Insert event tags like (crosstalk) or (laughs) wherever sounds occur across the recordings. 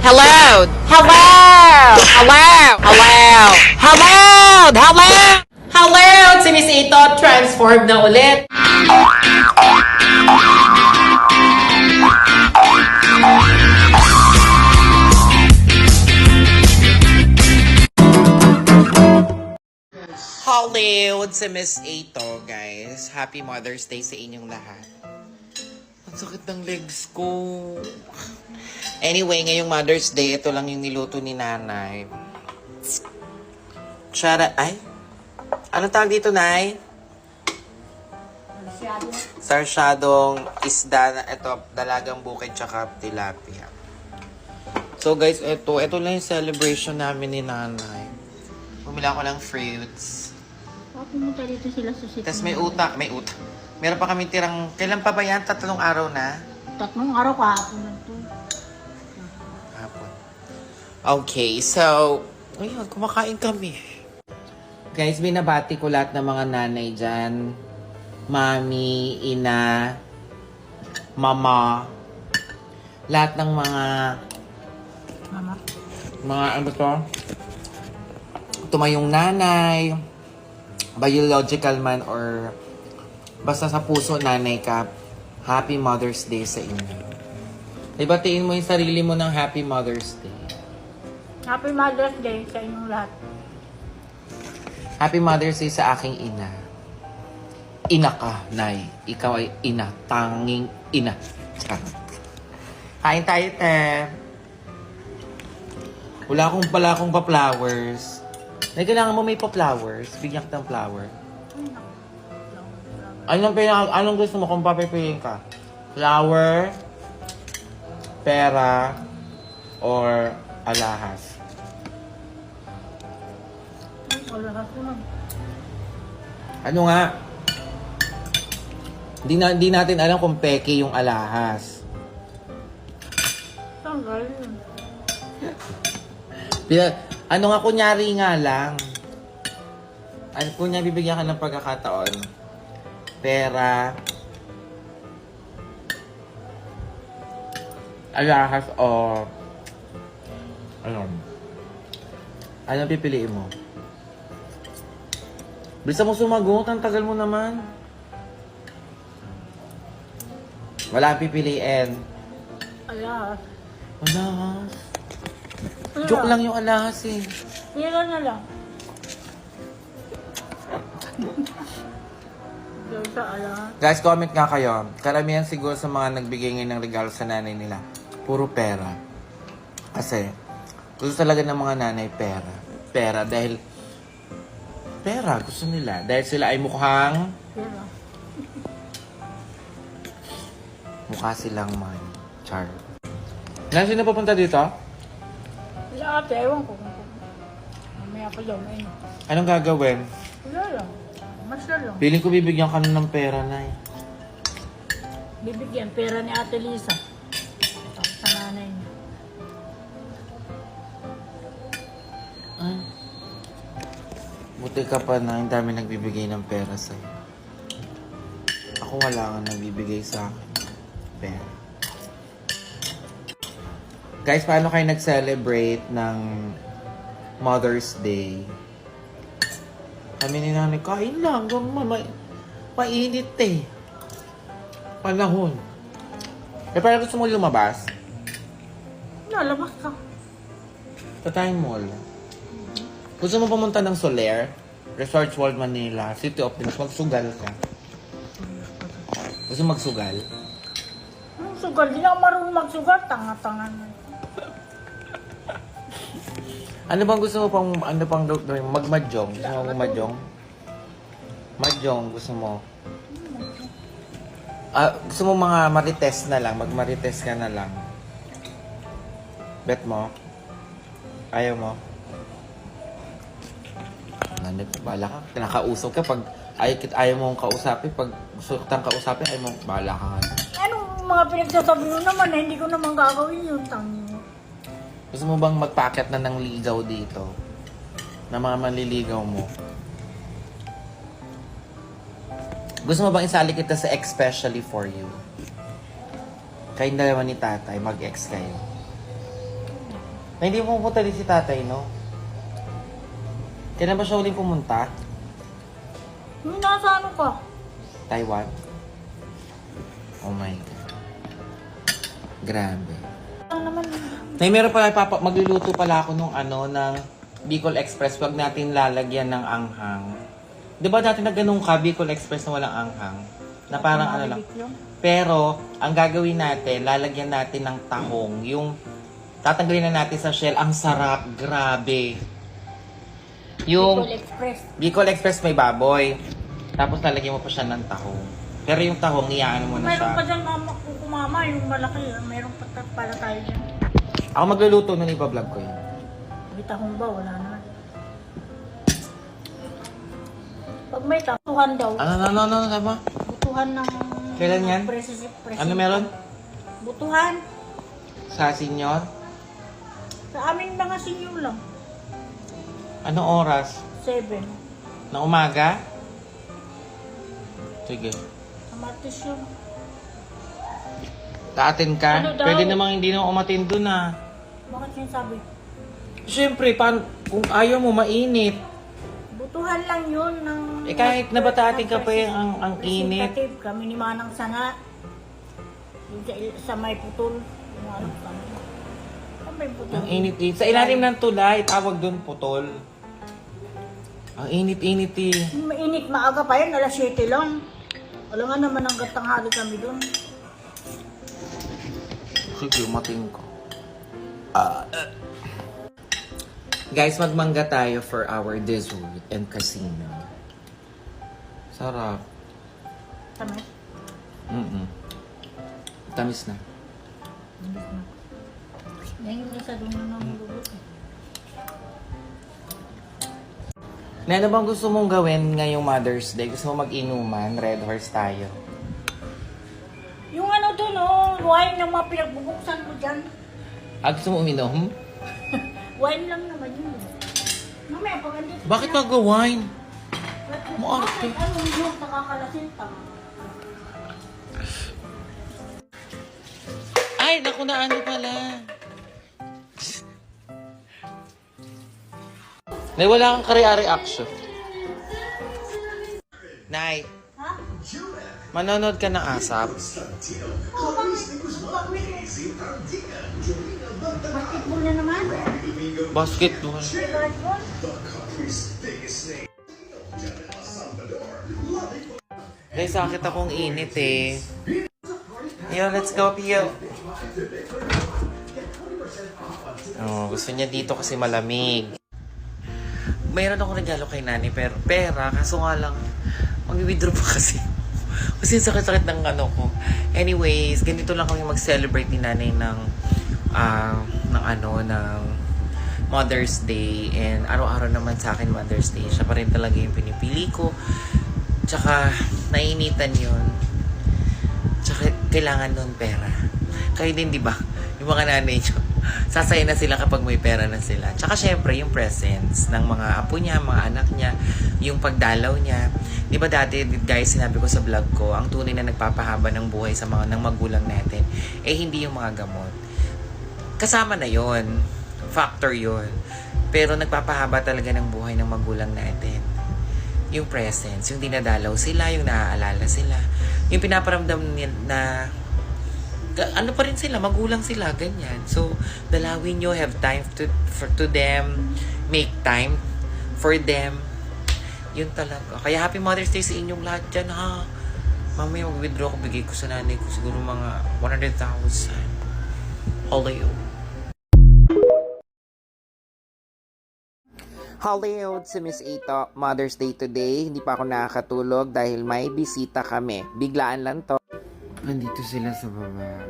Hello! Hello! Hello! Hello! Hello! Hello! Hello! Si Miss Ito, transform na ulit. Hollywood si Miss Ato, guys. Happy Mother's Day sa inyong lahat. Ang sakit ng legs ko. Anyway, ngayong Mother's Day, ito lang yung niluto ni nanay. Chara, ay? Ano tawag dito, nay? Sarsyadong isda na ito, dalagang bukid tsaka tilapia. So guys, ito, ito lang yung celebration namin ni nanay. Bumili ako ng fruits. Oh, pumunta dito sila sa city. Tapos may utak, may utak. Meron pa kami tirang, kailan pa ba yan? Tatlong araw na? Tatlong araw kahapon lang to. Okay, so, ayun, kumakain kami. Guys, binabati ko lahat ng mga nanay dyan. Mami, ina, mama, lahat ng mga, Mama. mga ano to? Tumayong nanay, biological man or basta sa puso nanay ka, Happy Mother's Day sa inyo. Ibatiin mo yung sarili mo ng Happy Mother's Day. Happy Mother's Day sa inyong lahat. Happy Mother's Day sa aking ina. Ina ka, Nay. Ikaw ay ina. Tanging ina. Kain tayo, te. Wala akong pala akong pa-flowers. Nay, kailangan mo may pa-flowers. Bigyan kita ng flower. Anong, pinaka, anong gusto mo kung papipiliin ka? Flower, pera, or alahas? Ko lang. Ano nga? Di, na, di natin alam kung peke yung alahas. Saan galing? (laughs) Bila, ano nga, kunyari nga lang. Ano, kunya bibigyan ka ng pagkakataon. Pera. Alahas o... Ano? Ano pipiliin mo? Bisa mo sumagot, ang tagal mo naman. Wala kang pipiliin. Alas. Alahas. Joke lang yung alahas eh. Pila na lang. Dahil sa alas. Guys, comment nga kayo. Karamihan siguro sa mga nagbigay ngayon ng regalo sa nanay nila, puro pera. Kasi, gusto talaga ng mga nanay pera. Pera dahil, pera gusto nila. Dahil sila ay mukhang, Pila. mukha silang may char. Nancy na papunta dito? Wala ate, ewan ko. kung- Mamaya pa daw, may Anong gagawin? Wala lang. Masya lang. Piling ko bibigyan ka na ng pera, Nay. Bibigyan pera ni Ate Lisa. Tapos sa nanay niya. Buti ka pa na, ang dami nagbibigay ng pera sa'yo. Ako wala kang nagbibigay sa akin. Pera. Guys, paano kayo nag-celebrate ng Mother's Day? Kami ni nanay, kain lang. Hanggang ma ma mainit eh. Panahon. Eh, parang gusto mo lumabas? Lalabas ka. Sa Time Mall. Gusto mo pumunta ng Soler? Resort World Manila, City of Dreams, magsugal ka. Gusto magsugal? Ang sugal, di ako marunong magsugal. Tanga-tanga na. Ano bang gusto mo pang, ano pang gawin? Magmadyong? Gusto mo magmadyong? Madyong, gusto mo? Ah, gusto mo mga marites na lang, magmarites ka na lang. Bet mo? Ayaw mo? Ano, bala ka. Kinakausap ka pag ay, ayaw mong kausapin. Pag gusto kitang kausapin, ayaw mo, bala ka nga. Anong mga pinagsasabi mo naman, hindi ko naman gagawin yun. Tangi mo. Gusto mo bang magpaket na ng ligaw dito? Na mga manliligaw mo? Gusto mo bang isali kita sa especially for you? Kayong dalawa ni tatay, mag-ex kayo. Na hindi mo pumunta din si tatay, no? Kailan ba siya uling pumunta? Yung nasa ano ka? Taiwan? Oh my God. Grabe. Ano naman? Nay, meron pala, papa, magluluto pala ako nung ano, ng Bicol Express. Wag natin lalagyan ng anghang. Di ba dati na ganun ka, Bicol Express na walang anghang? Na parang ano lang. Pero, ang gagawin natin, lalagyan natin ng tahong. Yung, tatanggalin na natin sa shell. Ang sarap, grabe. Yung, Bicol Express. Bicol Express may baboy. Tapos lalagyan mo pa siya ng tahong. Pero yung tahong, iyaan mo na pa siya. dyan mama, kumama, yung malaki. Meron pa ta- pala tayo dyan. Ako magluluto nun, ipa-vlog ko yun. May tahong ba? Wala naman. Pag may tahuhan daw, Ano, ano, ano, ano, ano, butuhan ng... Kailan yan? Presis, presis, Ano meron? Butuhan. Sa senyor? Sa amin mga sinyo lang. Anong oras? Seven. Ng umaga? Sige. Kamatis yun. Taatin ka? Ano daw? Pwede namang hindi na umatin dun ah. Bakit sinasabi? Siyempre, paano, kung ayaw mo, mainit. Butuhan lang yun ng... Eh, kahit nabatating ka pa yung ang, ang init. Representative kami ni Manang Sana. Yung sa, sa may putol. Yung ano kami. May putol. Ang init-init. Sa ilalim ng tulay, tawag dun putol. Ang init-init eh. Mainit maaga pa yun, alas 7 lang. Wala nga naman ang gatanghali kami doon. Sige, umating ko. Ah. Guys, magmangga tayo for our dessert and casino. Sarap. Kami. Mm-mm. Tamis na. Yan isa doon na namulubot. Na ano bang gusto mong gawin ngayong Mother's Day? Gusto mo mag-inuman? Red Horse tayo. Yung ano doon oh, wine na mga pinagbubuksan mo dyan. Ah, gusto mo uminom? (laughs) Wine lang naman yun. Mamaya pag andito. Bakit mag-wine? Bakit? Maarte. Bakit? Ano yung nakakalasin tama? Ay, naku na ano pala. Nay, wala kang kariya reaction. Nay, Ha? manonood ka ng ASAP? Oh? Basketball na naman. Basketball. Basketball? Guys, sakit akong init eh. Yo, let's go, Pio. Oh, gusto niya dito kasi malamig. Mayroon akong regalo kay Nani, pero pera, kaso nga lang, mag-withdraw pa (laughs) kasi. kasi sakit-sakit ng ano ko. Anyways, ganito lang kami mag-celebrate ni Nanay ng, ah, ng ano, ng Mother's Day. And araw-araw naman sa akin Mother's Day. Siya pa rin talaga yung pinipili ko. Tsaka, nainitan yun. Tsaka, kailangan nun pera. Kayo din, di ba? Yung mga nanay nyo, sasaya na sila kapag may pera na sila. Tsaka, syempre, yung presence ng mga apo niya, mga anak niya, yung pagdalaw niya. Di ba dati, guys, sinabi ko sa vlog ko, ang tunay na nagpapahaba ng buhay sa mga ng magulang natin, eh hindi yung mga gamot. Kasama na yon Factor yon Pero nagpapahaba talaga ng buhay ng magulang natin yung presence, yung dinadalaw sila, yung naaalala sila, yung pinaparamdam na ano pa rin sila, magulang sila, ganyan. So, dalawin nyo, have time to, for, to them, make time for them. Yun talaga. Kaya happy Mother's Day sa inyong lahat dyan, ha? Mamaya mag-withdraw ko, bigay ko sa nanay ko siguro mga 100,000. Hollywood. Hollywood si Miss Ito, Mother's Day today. Hindi pa ako nakakatulog dahil may bisita kami. Biglaan lang to. Nandito sila sa baba.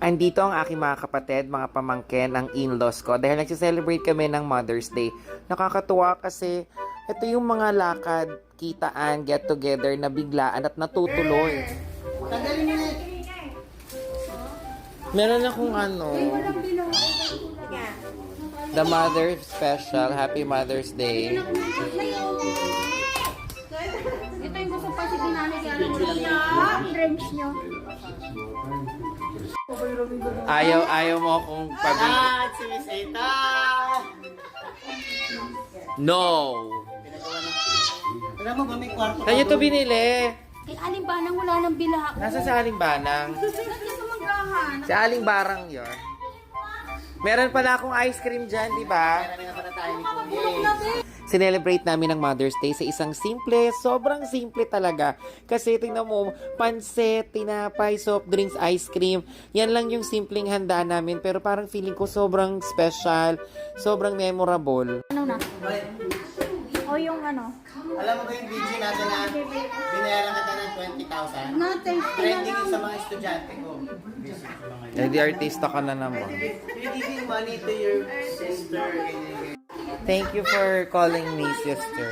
Andito ang aking mga kapatid, mga pamangkin, ang in-laws ko. Dahil nagsiselebrate kami ng Mother's Day. Nakakatuwa kasi ito yung mga lakad, kitaan, get together na biglaan at natutuloy. Meron akong ano. The Mother Special. Happy Mother's Day. Ito yung gusto pa si Kinani kaya ano mo Dreams nyo. Ayaw, ayaw mo akong pabili. At si Miss Ito! No! Alam mo ba may kwarto Saan niyo to binili? Kay Aling Banang wala nang bilha. Nasa sa Aling Banang. Sa Aling Barang yon. Meron pala akong ice cream dyan, di ba? Sinelebrate namin ang Mother's Day sa isang simple, sobrang simple talaga. Kasi tingnan mo, pansit, tinapay, soft drinks, ice cream. Yan lang yung simpleng handaan namin. Pero parang feeling ko sobrang special, sobrang memorable. Ano na? O yung ano? Alam mo ba yung video natin na binayaran kita ng 20,000? Natin. Trending yun sa mga estudyante ko. Eh, di artista ka na naman. You're giving money to your sister and Thank you for calling me sister.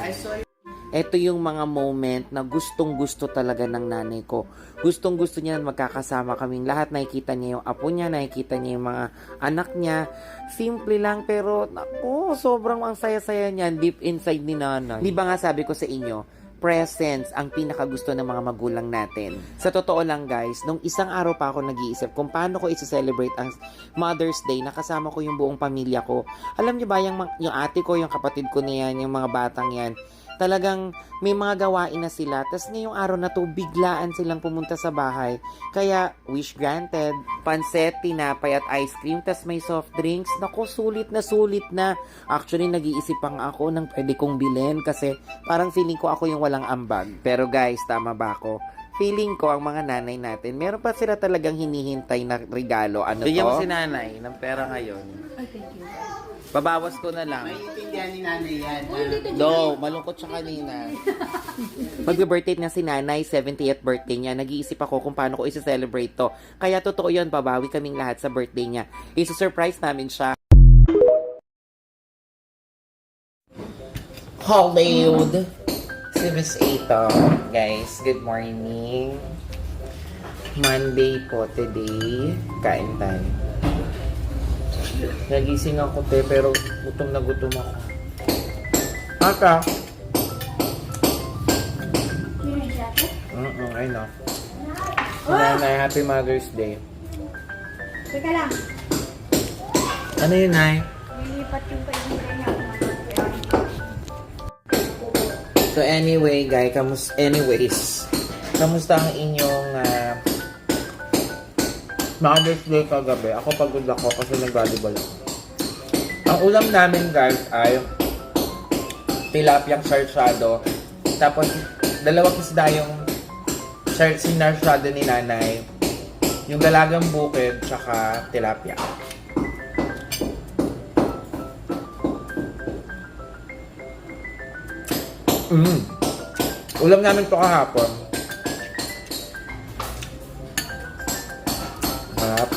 I saw you. Ito yung mga moment na gustong gusto talaga ng nanay ko. Gustong gusto niya na magkakasama kaming lahat. Nakikita niya yung apo niya, nakikita niya yung mga anak niya. Simple lang pero naku, sobrang ang saya-saya niyan deep inside ni nanay. Di ba nga sabi ko sa inyo, presence ang pinakagusto ng mga magulang natin. Sa totoo lang guys, nung isang araw pa ako nag-iisip kung paano ko isi-celebrate ang Mother's Day, nakasama ko yung buong pamilya ko. Alam niyo ba, yung, yung ate ko, yung kapatid ko na yan, yung mga batang yan, talagang may mga gawain na sila. Tapos ngayong araw na to, biglaan silang pumunta sa bahay. Kaya, wish granted. Panset, tinapay at ice cream, tas may soft drinks. Naku, sulit na sulit na. Actually, nag-iisip pa nga ako ng pwede kong bilhin kasi parang feeling ko ako yung walang ambag. Pero guys, tama ba ako? Feeling ko ang mga nanay natin, meron pa sila talagang hinihintay na regalo. Ano Bigyan mo si nanay ng pera ngayon. Ay, thank you. Babawas ko na lang. May intindihan ni nanay yan. Uy, dito No, malungkot siya kanina. (laughs) Mag-birthday na si nanay, 70th birthday niya. Nag-iisip ako kung paano ko isi-celebrate to. Kaya totoo yun, babawi kaming lahat sa birthday niya. Isi-surprise namin siya. Hollywood. Si Miss. Guys, good morning. Monday po today. Kain tayo. Nagising ako te, pero gutom na gutom ako. Jacket. Mm-mm, I know. Nanay, happy Mother's Day. Teka lang. Ano yun, Nay? Lilipat yung kaibigan niya. So anyway, guys, kamus anyways, kamusta ang inyong ah, Mother's Day kagabi? Ako pagod ako kasi nag-volleyball ako. Ang ulam namin, guys, ay tilapiyang sarsyado. Tapos, dalawang isda yung sar- sinarsyado ni nanay. Yung dalagang bukid, tsaka tilapia. Mm. Ulam namin to kahapon. Sarap.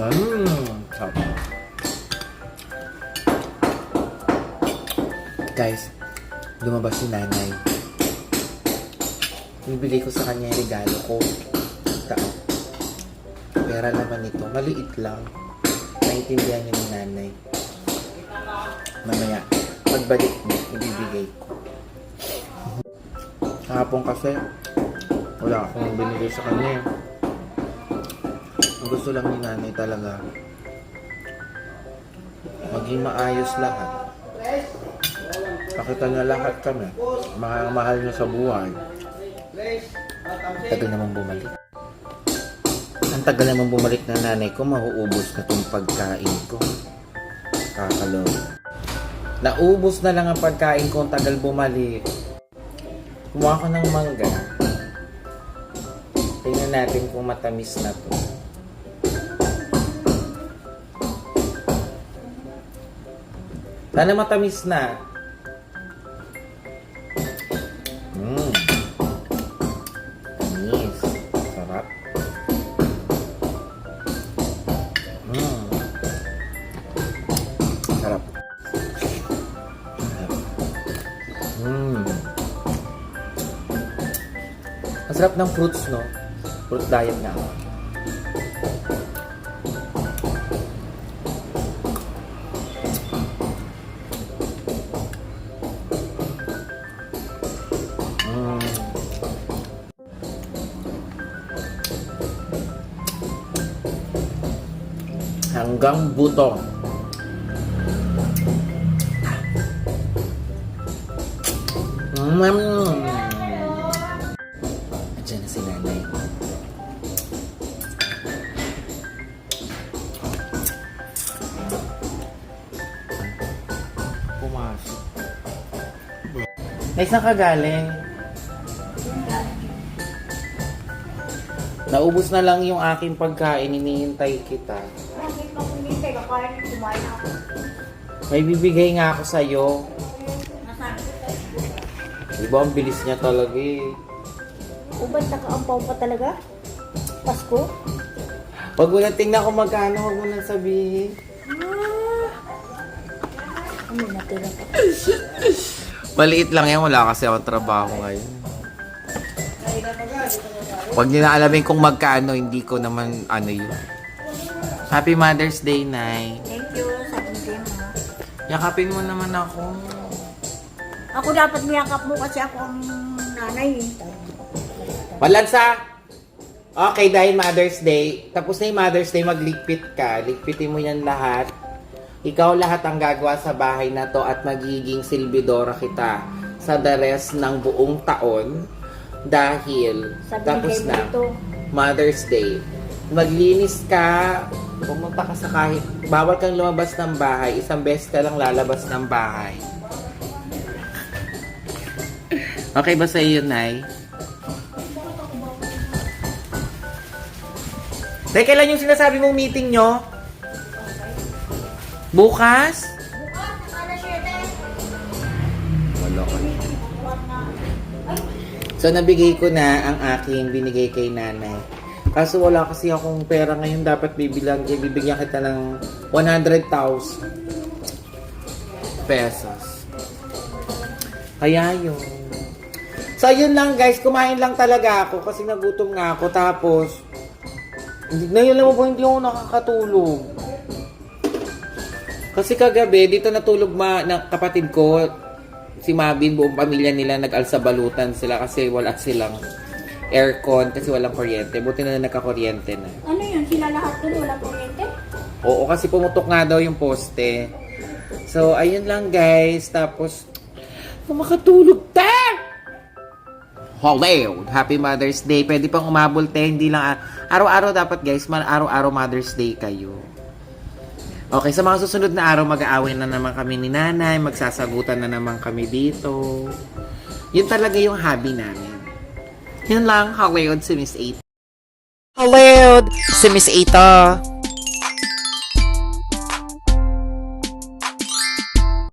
Mmm. Sarap. Guys, lumabas si nanay. Bibigay ko sa kanya yung regalo ko. Tao. Pera naman ito. Maliit lang. Naintindihan niya ni nanay. Mamaya, pagbalik mo, ibibigay ko. Kahapon kasi, wala akong binigay sa kanya. eh. Ang gusto lang ni nanay talaga, maging maayos lahat. Pakita niya lahat kami. Mahal, mahal niya sa buhay. Tagal naman bumalik. Ang tagal naman bumalik na nanay ko, mauubos na tong pagkain ko. Kakaloy. Naubos na lang ang pagkain ko, ang tagal bumalik. Kumuha ko ng mangga. Tingnan natin kung matamis na to. Sana matamis na. Ang sarap ng fruits, no? Fruit diet na ako. Mm. hanggang buto. Mm. Nay, saan ka galing? Naubos na lang yung aking pagkain, inihintay kita. Bakit pa kumintay? Kakain, kumain ako. May bibigay nga ako sa'yo. Nasaan? Di ba, ang bilis niya talaga eh. Ubad nakaampaw pa talaga? Pasko? Huwag mo na tingnan kung magkano, huwag mo na sabihin. Ano natira pa? (laughs) Maliit lang yan, wala kasi akong trabaho ngayon. Huwag niyo na alamin kung magkano, hindi ko naman ano yun. Happy Mother's Day, Nay. Thank you. Sabi din mo. Yakapin mo naman ako. Ako dapat niyakap mo kasi ako ang nanay. eh. Balansa! Okay, dahil Mother's Day, tapos na yung Mother's Day, magligpit ka. Ligpitin mo yan lahat. Ikaw lahat ang gagawa sa bahay na to at magiging silbidora kita sa the rest ng buong taon dahil Sabi tapos na dito. Mother's Day. Maglinis ka, pumunta ka sa kahit, bawal kang lumabas ng bahay, isang beses ka lang lalabas ng bahay. (laughs) Okay ba sa iyo, Nay? Tay, kailan yung sinasabi mong meeting nyo? Bukas? Wala. So, nabigay ko na ang aking binigay kay nanay. Kaso wala kasi akong pera ngayon. Dapat bibilang, bibigyan kita ng 100,000 pesos. Kaya yun. So, yun lang guys. Kumain lang talaga ako kasi nagutom nga ako. Tapos, ngayon lang po hindi ako nakakatulog. Kasi kagabi, dito natulog ma, na kapatid ko, si Mabin, buong pamilya nila nag-alsa balutan sila kasi wala silang aircon kasi walang kuryente. Buti na nagka-kuryente na. Ano yun? Sila lahat dun wala kuryente? Oo, kasi pumutok nga daw yung poste. So, ayun lang guys. Tapos, makatulog ta! Hello! Happy Mother's Day. Pwede pang umabol te. Hindi lang, a- araw-araw dapat guys, araw-araw Mother's Day kayo. Okay, sa mga susunod na araw, mag-aaway na naman kami ni nanay, magsasagutan na naman kami dito. Yun talaga yung hobby namin. Yun lang, Hallowed si Miss 8. Hallowed si Miss 8.